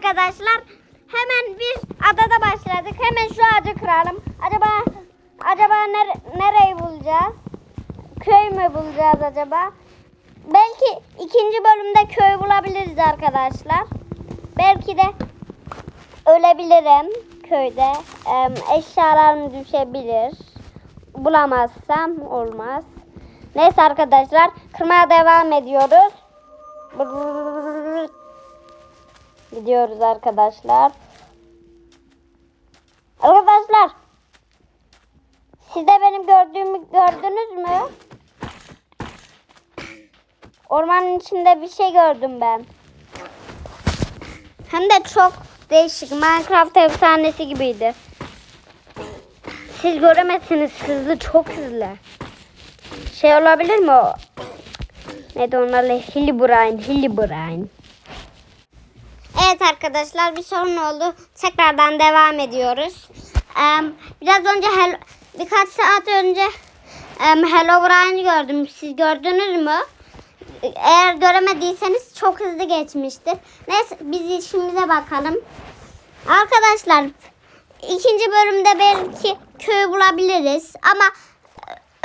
arkadaşlar hemen bir adada başladık. Hemen şu ağacı kıralım. Acaba acaba nere, nereyi bulacağız? Köy mü bulacağız acaba? Belki ikinci bölümde köy bulabiliriz arkadaşlar. Belki de ölebilirim köyde. Eşyalarım düşebilir. Bulamazsam olmaz. Neyse arkadaşlar kırmaya devam ediyoruz. Gidiyoruz arkadaşlar. Arkadaşlar siz de benim gördüğümü gördünüz mü? Ormanın içinde bir şey gördüm ben. Hem de çok değişik. Minecraft efsanesi gibiydi. Siz göremezsiniz hızlı çok hızlı. Şey olabilir mi o? Neydi onlarla? Hillibrain, Hillibrain. Evet arkadaşlar bir sorun oldu. Tekrardan devam ediyoruz. Em, biraz önce Hel- birkaç saat önce um, Hello Brian'ı gördüm. Siz gördünüz mü? Eğer göremediyseniz çok hızlı geçmiştir. Neyse biz işimize bakalım. Arkadaşlar ikinci bölümde belki köy bulabiliriz ama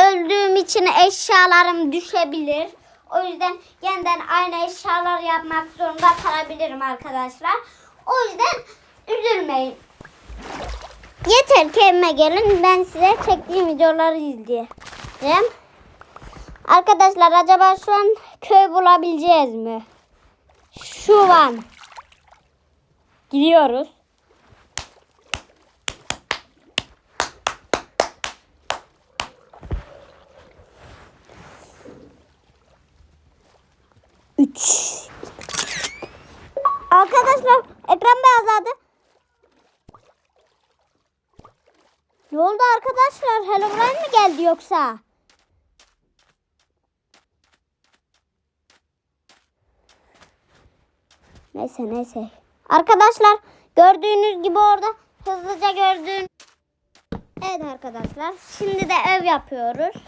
öldüğüm için eşyalarım düşebilir. O yüzden yeniden aynı eşyalar yapmak zorunda kalabilirim arkadaşlar. O yüzden üzülmeyin. Yeter ki evime gelin ben size çektiğim videoları izleyeceğim. Arkadaşlar acaba şu an köy bulabileceğiz mi? Şu an. Gidiyoruz. Arkadaşlar ekran beyazladı. Ne oldu arkadaşlar? Hello Brian mi geldi yoksa? Neyse neyse. Arkadaşlar gördüğünüz gibi orada hızlıca gördüğün. Evet arkadaşlar şimdi de ev yapıyoruz.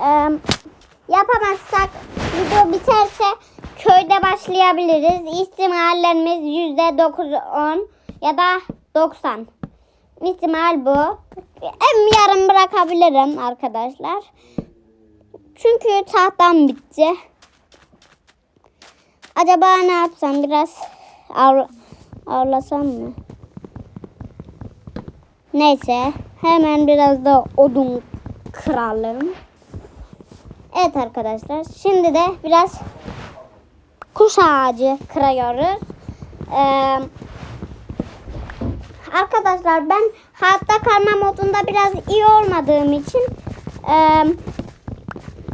Ee, yapamazsak video biterse köyde başlayabiliriz. İhtimallerimiz yüzde dokuz on ya da doksan. İhtimal bu. Hem yarım bırakabilirim arkadaşlar. Çünkü tahtam bitti. Acaba ne yapsam biraz avla, avlasam mı? Neyse hemen biraz da odun kıralım. Evet arkadaşlar şimdi de biraz kuş ağacı kırıyoruz. Ee, arkadaşlar ben hayatta kalma modunda biraz iyi olmadığım için e,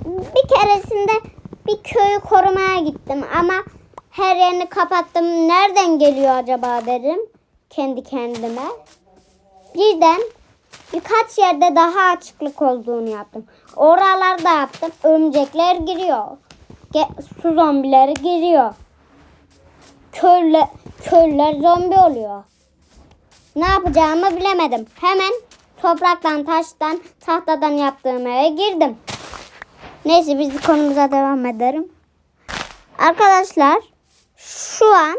bir keresinde bir köyü korumaya gittim ama her yerini kapattım. Nereden geliyor acaba dedim kendi kendime. Birden birkaç yerde daha açıklık olduğunu yaptım. Oralarda yaptım. Örümcekler giriyor. Su zombileri giriyor. Köylüler, köylüler zombi oluyor. Ne yapacağımı bilemedim. Hemen topraktan, taştan, tahtadan yaptığım eve girdim. Neyse biz konumuza devam edelim. Arkadaşlar şu an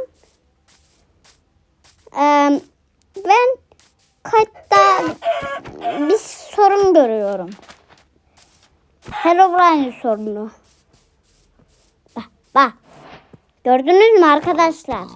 e, ben kayıtta bir sorun görüyorum. Herobrine sorunu. Gördünüz mü arkadaşlar?